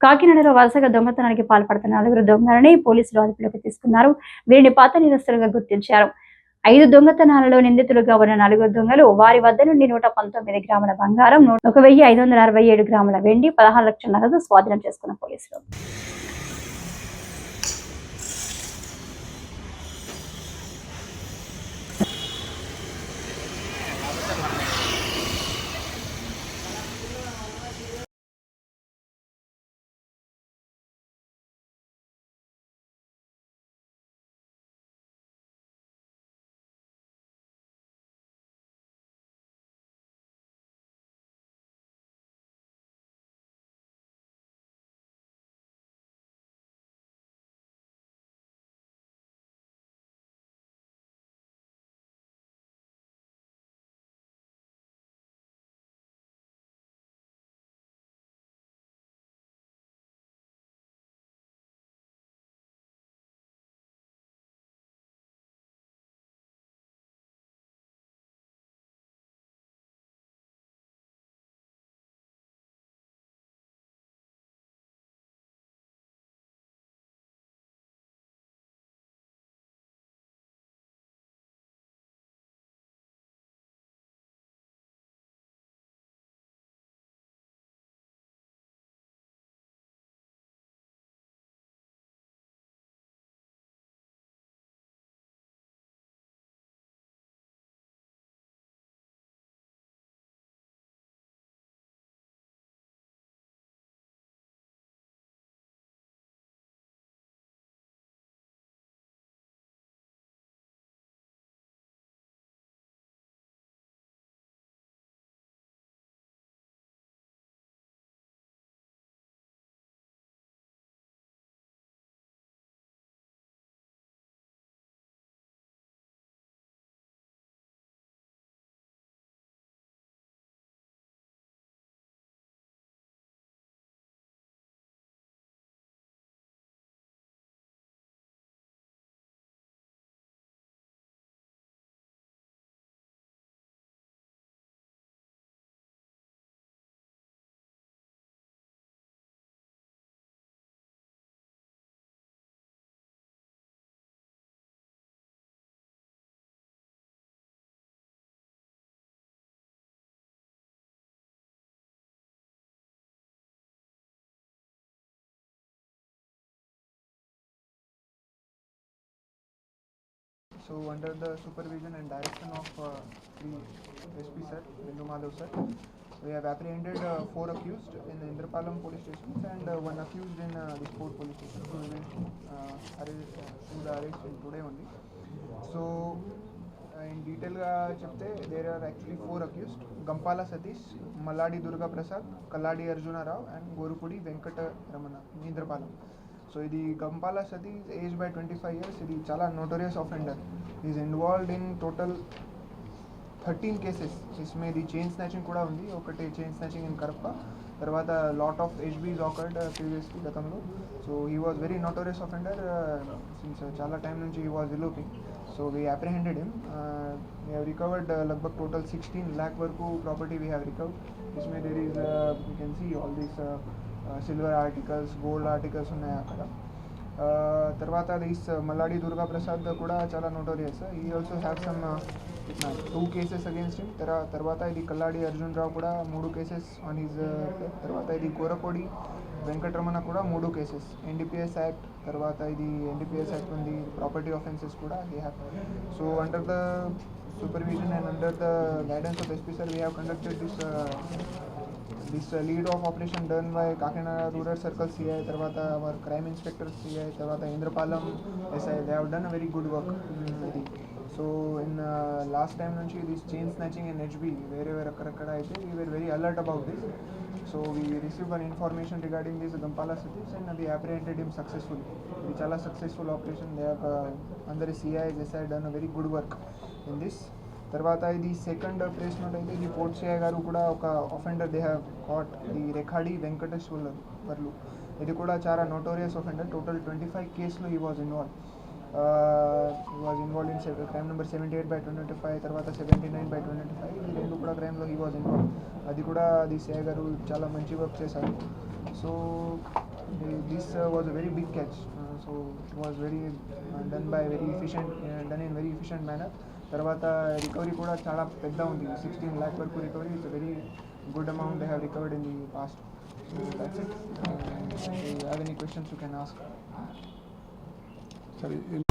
కాకినాడలో వరుసగా దొంగతనానికి పాల్పడుతున్న నలుగురు దొంగలని పోలీసులు అదుపులోకి తీసుకున్నారు. వీరిని పాత నిరస్తులుగా గుర్తించారు. ఐదు దొంగతనాలలో నిందితులుగా ఉన్న నలుగురు దొంగలు వారి వద్ద నుండి నూట పంతొమ్మిది గ్రాముల బంగారం ఒక వెయ్యి ఐదు వందల అరవై ఏడు గ్రాముల వెండి పదహారు లక్షల నగదు స్వాధీనం చేసుకున్న పోలీసులు. So under the supervision and direction of uh, the SP sir, Bindu Madhav sir, we have apprehended uh, four accused in the Indrapalam police stations and uh, one accused in uh, the Sport police station. So we will uh, arrest, uh, do the arrest in today only. So in డీటెయిల్గా చెప్తే there are actually four accused Gampala Satish Malladi Durga Prasad Kalladi Arjunarao and Gorupudi Venkata Ramana Indrapalem so ఇది Gampala Satish age by twenty five years ఇది చాలా notorious offender is involved in total thirteen cases ఇస్మే ఇది chain snatching కూడా ఉంది. ఒకటి chain snatching in Karapa తర్వాత lot of HBs occurred previously గతంలో. So he was very notorious offender since చాలా time నుంచి he was eloping so we apprehended him we have recovered లగ్భగ్ total sixteen lakh వరకు property we have recovered ఇస్మే there is you can see all these silver articles gold articles ఉన్నాయి అక్కడ. తర్వాత this Malladi Durga Prasad కూడా చాలా notorious he also have some two cases against him తర్వాత ఇది కల్లాడి అర్జున్ రావు కూడా మూడు కేసెస్ ఆన్ హిజ్ తర్వాత ఇది గోరకోడి వెంకటరమణ కూడా మూడు కేసెస్ ఎన్డీపీఎస్ యాక్ట్ తర్వాత ఇది ఎన్డీపీఎస్ యాక్ట్ ఉంది ప్రాపర్టీ ఆఫెన్సెస్ కూడా he have so under the supervision and under the guidance of SP sir we have conducted this uh, this uh, lead of operation done by Kakinada Rural Circle CI తర్వాత our crime inspector CI తర్వాత Indrapalem SI they have done a very good work. ఇది so in last time నుంచి this chain snatching in HB వేరే వేరే అక్కడక్కడ అయితే we were very alert about this so we receive one information regarding this Gampala cities and we apprehended him successful ఇది చాలా successful operation they have అందరి CI SI done very good work in this తర్వాత ఇది second place note అయితే ఇది port గారు కూడా ఒక offender they have caught the Rekhadi Venkateswarlu వర్లు ఇది కూడా చాలా notorious offender total twenty five కేసులు he was involved he was involved in crime number seventy eight by twenty five తర్వాత seventy nine by twenty five ఈ రెండు కూడా క్రైమ్లో ఈ was involve అది కూడా అది సేయ గారు చాలా మంచి వర్క్ చేశారు. So this was a very big catch so it was very done by very efficient done in very efficient manner తర్వాత రికవరీ కూడా చాలా పెద్ద ఉంది. సిక్స్టీన్ ల్యాక్ వరకు recovery it's very good amount they have recovered in the past so that's it have any questions you can ask సరే